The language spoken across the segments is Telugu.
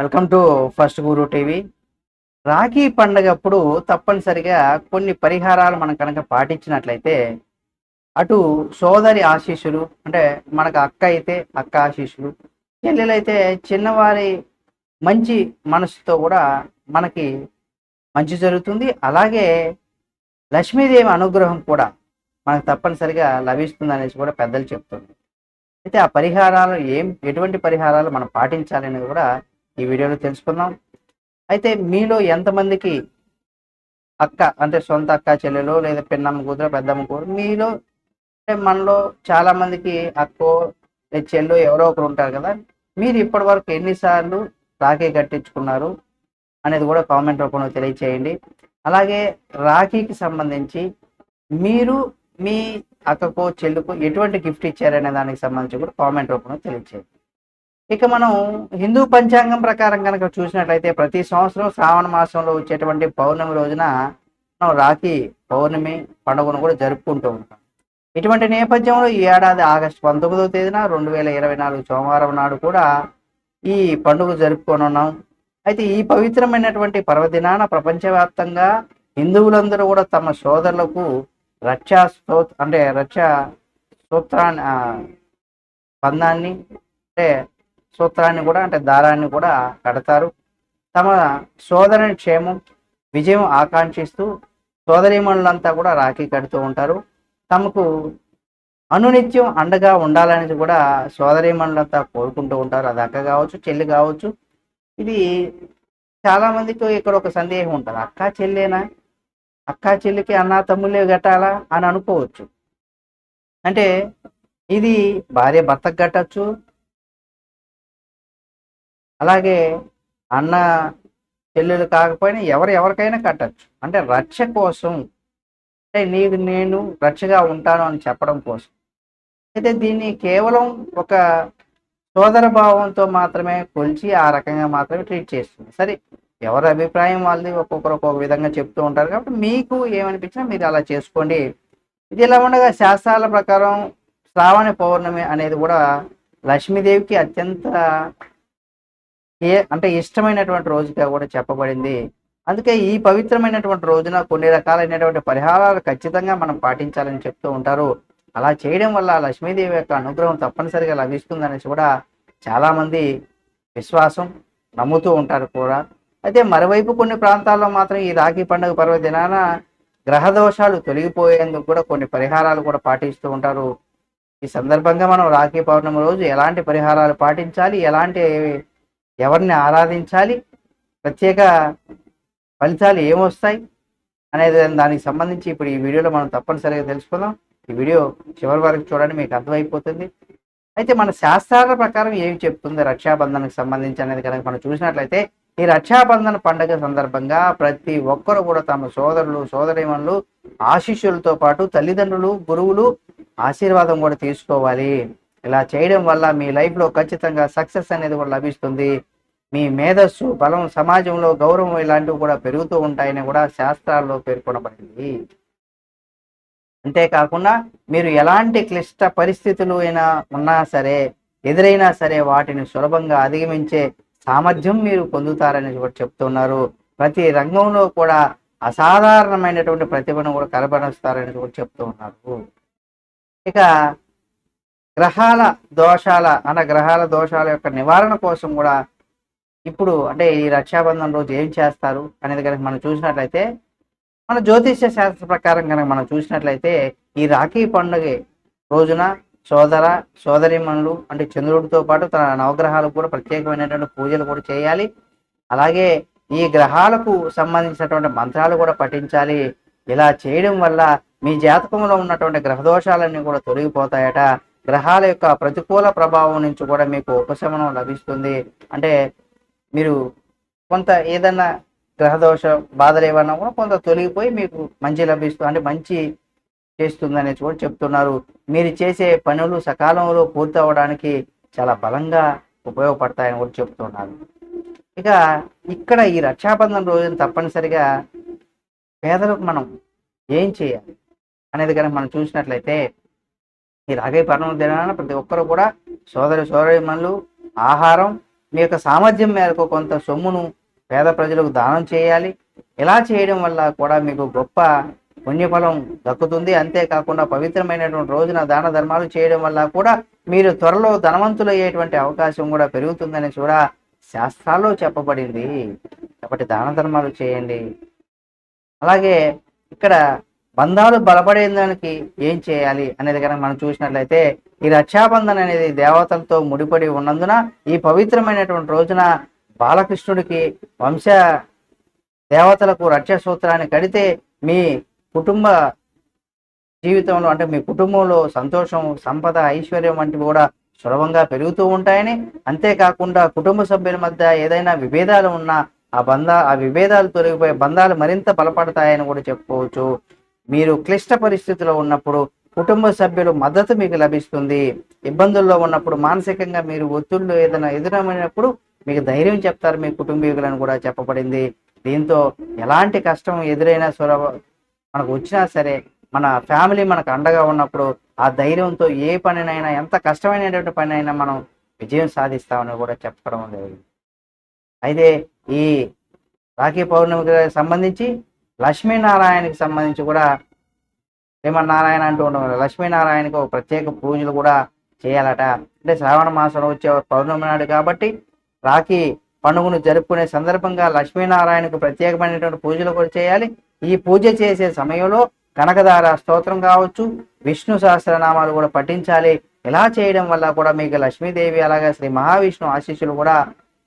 Welcome to First Guru TV. Rakhi పండగప్పుడు తప్పనిసరిగా కొన్ని పరిహారాలు మనం కనుక పాటించినట్లయితే అటు సోదరి ఆశీస్సులు అంటే మనకు అక్క అయితే అక్క ఆశీస్సులు చెల్లెలైతే చిన్నవారి మంచి మనసుతో కూడా మనకి మంచి జరుగుతుంది. అలాగే లక్ష్మీదేవి అనుగ్రహం కూడా మనకు తప్పనిసరిగా లభిస్తుంది అనేసి కూడా పెద్దలు చెప్తుంది అయితే ఆ పరిహారాలు ఏం ఎటువంటి పరిహారాలు మనం పాటించాలనేది కూడా ఈ వీడియోలో తెలుసుకుందాం. అయితే మీలో ఎంతమందికి అక్క అంటే సొంత అక్క చెల్లెలు లేదా పిన్నమ్మ కూతురు పెద్దమ్మ కూతురు మీలో అంటే మనలో చాలా మందికి అక్కో లేదా చెల్లు ఎవరో ఒకరు ఉంటారు కదా మీరు ఇప్పటి వరకు ఎన్నిసార్లు రాఖీ కట్టించుకున్నారు అనేది కూడా కామెంట్ రూపంలో తెలియచేయండి. అలాగే రాఖీకి సంబంధించి మీరు మీ అక్కకో చెల్లుకో ఎటువంటి గిఫ్ట్ ఇచ్చారనే దానికి సంబంధించి కూడా కామెంట్ రూపంలో తెలియచేయండి. ఇక మనం హిందూ పంచాంగం ప్రకారం కనుక చూసినట్లయితే ప్రతి సంవత్సరం శ్రావణ మాసంలో వచ్చేటువంటి పౌర్ణమి రోజున మనం రాఖీ పౌర్ణమి పండుగను కూడా జరుపుకుంటూ ఉంటాం. ఇటువంటి నేపథ్యంలో ఈ ఏడాది ఆగస్టు పంతొమ్మిదవ తేదీన రెండు వేల ఇరవై నాలుగు సోమవారం నాడు కూడా ఈ పండుగ జరుపుకొని ఉన్నాం. అయితే ఈ పవిత్రమైనటువంటి పర్వదినాన ప్రపంచవ్యాప్తంగా హిందువులందరూ కూడా తమ సోదరులకు రక్షా స్తో అంటే రక్షా సూత్రాన్ని ఆ, బంధాన్ని అంటే సూత్రాన్ని కూడా అంటే దారాన్ని కూడా కడతారు. తమ సోదరుని క్షేమం విజయం ఆకాంక్షిస్తూ సోదరీమణులంతా కూడా రాఖీ కడుతూ ఉంటారు. తమకు అనునిత్యం అండగా ఉండాలని కూడా సోదరీమణులంతా కోరుకుంటూ ఉంటారు. అది అక్క కావచ్చు చెల్లి కావచ్చు. ఇది చాలా మందికి ఇక్కడ ఒక సందేహం ఉంటుంది. అక్క చెల్లేనా? అక్క చెల్లికి అన్న తమ్ముళ్ళే కట్టాలా అని అనుకోవచ్చు. అంటే ఇది భార్య భర్తకు కట్టచ్చు అలాగే అన్న చెల్లెలు కాకపోయినా ఎవరు ఎవరికైనా కట్టచ్చు. అంటే రక్ష కోసం. అంటే నీకు నేను రక్షగా ఉంటాను అని చెప్పడం కోసం. అయితే దీన్ని కేవలం ఒక సోదర భావంతో మాత్రమే కొలిచి ఆ రకంగా మాత్రమే ట్రీట్ చేస్తుంది. సరే ఎవరి అభిప్రాయం వాళ్ళది ఒక్కొక్కరు ఒక్కొక్క విధంగా చెప్తూ ఉంటారు కాబట్టి మీకు ఏమనిపించినా మీరు అలా చేసుకోండి. ఇది ఇలా ఉండగా శాస్త్రాల ప్రకారం శ్రావణ పౌర్ణమి అనేది కూడా లక్ష్మీదేవికి అత్యంత ఏ అంటే ఇష్టమైనటువంటి రోజుగా కూడా చెప్పబడింది. అందుకే ఈ పవిత్రమైనటువంటి రోజున కొన్ని రకాలైనటువంటి పరిహారాలు ఖచ్చితంగా మనం పాటించాలని చెప్తూ ఉంటారు. అలా చేయడం వల్ల లక్ష్మీదేవి యొక్క అనుగ్రహం తప్పనిసరిగా లభిస్తుందనేసి కూడా చాలామంది విశ్వాసం నమ్ముతూ ఉంటారు కూడా. అయితే మరోవైపు కొన్ని ప్రాంతాల్లో మాత్రం ఈ రాఖీ పండుగ పర్వదినాన గ్రహ దోషాలు తొలగిపోయేందుకు కూడా కొన్ని పరిహారాలు కూడా పాటిస్తూ ఉంటారు. ఈ సందర్భంగా మనం రాఖీ పౌర్ణమి రోజు ఎలాంటి పరిహారాలు పాటించాలి? ఎలాంటి ఎవరిని ఆరాధించాలి? ప్రత్యేక ఫలితాలు ఏమొస్తాయి? అనేది దానికి సంబంధించి ఇప్పుడు ఈ వీడియోలో మనం తప్పనిసరిగా తెలుసుకుందాం. ఈ వీడియో చివరి వరకు చూడండి మీకు అర్థమైపోతుంది. అయితే మన శాస్త్రాల ప్రకారం ఏమి చెప్తుంది రక్షాబంధనకు సంబంధించి అనేది కనుక మనం చూసినట్లయితే ఈ రక్షాబంధన పండుగ సందర్భంగా ప్రతి ఒక్కరు కూడా తమ సోదరులు సోదరిమణులు ఆశీస్సులతో పాటు తల్లిదండ్రులు గురువులు ఆశీర్వాదం కూడా తీసుకోవాలి. ఇలా చేయడం వల్ల మీ లైఫ్లో ఖచ్చితంగా సక్సెస్ అనేది కూడా లభిస్తుంది. మీ మేధస్సు బలం సమాజంలో గౌరవం ఇలాంటివి కూడా పెరుగుతూ ఉంటాయని కూడా శాస్త్రాల్లో పేర్కొనబడింది. అంతేకాకుండా మీరు ఎలాంటి క్లిష్ట పరిస్థితులు అయినా ఉన్నా సరే ఎదురైనా సరే వాటిని సులభంగా అధిగమించే సామర్థ్యం మీరు పొందుతారని కూడా చెప్తున్నారు. ప్రతి రంగంలో కూడా అసాధారణమైనటువంటి ప్రతిభను కూడా కనబరుస్తారని కూడా చెప్తూ ఉన్నారు ఇక గ్రహాల దోషాల అన గ్రహాల దోషాల యొక్క నివారణ కోసం కూడా ఇప్పుడు అంటే ఈ రక్షాబంధన రోజు ఏం చేస్తారు అనేది కనుక మనం చూసినట్లయితే మన జ్యోతిష్య శాస్త్ర ప్రకారం కనుక మనం చూసినట్లయితే ఈ రాఖీ పండుగ రోజున సోదర సోదరిమణులు అంటే చంద్రుడితో పాటు తన నవగ్రహాలకు కూడా ప్రత్యేకమైనటువంటి పూజలు కూడా చేయాలి. అలాగే ఈ గ్రహాలకు సంబంధించినటువంటి మంత్రాలు కూడా పఠించాలి. ఇలా చేయడం వల్ల మీ జాతకంలో ఉన్నటువంటి గ్రహ దోషాలన్నీ కూడా తొలగిపోతాయట. గ్రహాల యొక్క ప్రతికూల ప్రభావం నుంచి కూడా మీకు ఉపశమనం లభిస్తుంది. అంటే మీరు కొంత ఏదన్నా గ్రహదోష బాధలు ఏమన్నా కూడా కొంత తొలగిపోయి మీకు మంచి లభిస్తుంది అంటే మంచి చేస్తుందనే కూడా చెప్తున్నారు. మీరు చేసే పనులు సకాలంలో పూర్తి అవ్వడానికి చాలా బలంగా ఉపయోగపడతాయని కూడా చెప్తున్నారు. ఇక ఇక్కడ ఈ రక్షాబంధన రోజున తప్పనిసరిగా పేదలకు మనం ఏం చేయాలి అనేది కనుక మనం చూసినట్లయితే ఈ రాగే పర్ణం దినాన ప్రతి ఒక్కరు కూడా సోదరి సోదరిమణులు ఆహారం మీ యొక్క సామర్థ్యం మేరకు కొంత సొమ్మును పేద ప్రజలకు దానం చేయాలి. ఇలా చేయడం వల్ల కూడా మీకు గొప్ప పుణ్యఫలం దక్కుతుంది. అంతేకాకుండా పవిత్రమైనటువంటి రోజున దాన ధర్మాలు చేయడం వల్ల కూడా మీరు త్వరలో ధనవంతులయ్యేటువంటి అవకాశం కూడా పెరుగుతుందని కూడా శాస్త్రాల్లో చెప్పబడింది. కాబట్టి దాన ధర్మాలు చేయండి. అలాగే ఇక్కడ బంధాలు బలపడేదానికి ఏం చేయాలి అనేది కనుక మనం చూసినట్లయితే ఈ రక్షాబంధన్ అనేది దేవతలతో ముడిపడి ఉన్నందున ఈ పవిత్రమైనటువంటి రోజున బాలకృష్ణుడికి వంశ దేవతలకు రక్ష సూత్రాన్ని కడితే మీ కుటుంబ జీవితంలో అంటే మీ కుటుంబంలో సంతోషం సంపద ఐశ్వర్యం వంటివి కూడా సులభంగా పెరుగుతూ ఉంటాయని. అంతేకాకుండా కుటుంబ సభ్యుల మధ్య ఏదైనా విభేదాలు ఉన్నా ఆ బంధ ఆ విభేదాలు తొలగిపోయే బంధాలు మరింత బలపడతాయని కూడా చెప్పుకోవచ్చు. మీరు క్లిష్ట పరిస్థితిలో ఉన్నప్పుడు కుటుంబ సభ్యులు మద్దతు మీకు లభిస్తుంది. ఇబ్బందుల్లో ఉన్నప్పుడు మానసికంగా మీరు ఒత్తిళ్ళు ఏదైనా ఎదురమైనప్పుడు మీకు ధైర్యం చెప్తారు. మీ కుటుంబీకులను కూడా చెప్పబడింది. దీంతో ఎలాంటి కష్టం ఎదురైనా సుర మనకు వచ్చినా సరే మన ఫ్యామిలీ మనకు అండగా ఉన్నప్పుడు ఆ ధైర్యంతో ఏ పనినైనా ఎంత కష్టమైనటువంటి పని అయినా మనం విజయం సాధిస్తామని కూడా చెప్పడం లేదు అయితే ఈ రాఖీ పౌర్ణమికి సంబంధించి లక్ష్మీనారాయణకి సంబంధించి కూడా శ్రీమన్నారాయణ అంటూ ఉండడం లక్ష్మీనారాయణకి ఒక ప్రత్యేక పూజలు కూడా చేయాలట. అంటే శ్రావణ మాసంలో వచ్చే పౌర్ణమి నాడు కాబట్టి రాఖీ పండుగను జరుపుకునే సందర్భంగా లక్ష్మీనారాయణకు ప్రత్యేకమైనటువంటి పూజలు కూడా చేయాలి. ఈ పూజ చేసే సమయంలో కనకదార స్తోత్రం కావచ్చు విష్ణు సహస్రనామాలు కూడా పఠించాలి. ఇలా చేయడం వల్ల కూడా మీకు లక్ష్మీదేవి అలాగే శ్రీ మహావిష్ణు ఆశీస్సులు కూడా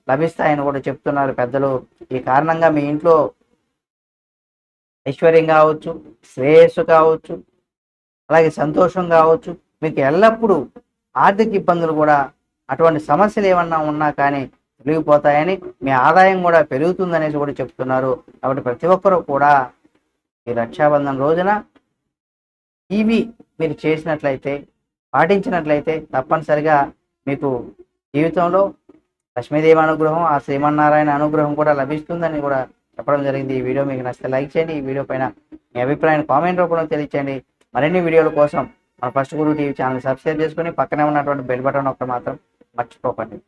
లభిస్తాయని కూడా చెప్తున్నారు పెద్దలు. ఈ కారణంగా మీ ఇంట్లో ఐశ్వర్యం కావచ్చు శ్రేయస్సు కావచ్చు అలాగే సంతోషం కావచ్చు మీకు ఎల్లప్పుడూ ఆర్థిక ఇబ్బందులు కూడా అటువంటి సమస్యలు ఏమన్నా ఉన్నా కానీ తొలగిపోతాయని మీ ఆదాయం కూడా పెరుగుతుందనేసి కూడా చెప్తున్నారు. కాబట్టి ప్రతి ఒక్కరూ కూడా ఈ రక్షాబంధన్ రోజున ఇవి మీరు చేసినట్లయితే పాటించినట్లయితే తప్పనిసరిగా మీకు జీవితంలో లక్ష్మీదేవి అనుగ్రహం ఆ శ్రీమన్నారాయణ అనుగ్రహం కూడా లభిస్తుందని కూడా చెప్పడం జరిగింది. ఈ వీడియో మీకు నచ్చితే లైక్ చేయండి. ఈ వీడియో పైన మీ అభిప్రాయాన్ని కామెంట్ రూపంలో తెలియచేయండి. మరిన్ని వీడియోల కోసం మన First Guru TV channel subscribe చేసుకుని పక్కనే ఉన్నటువంటి బెల్ బటన్ ఒకటి మాత్రం మర్చిపోకండి.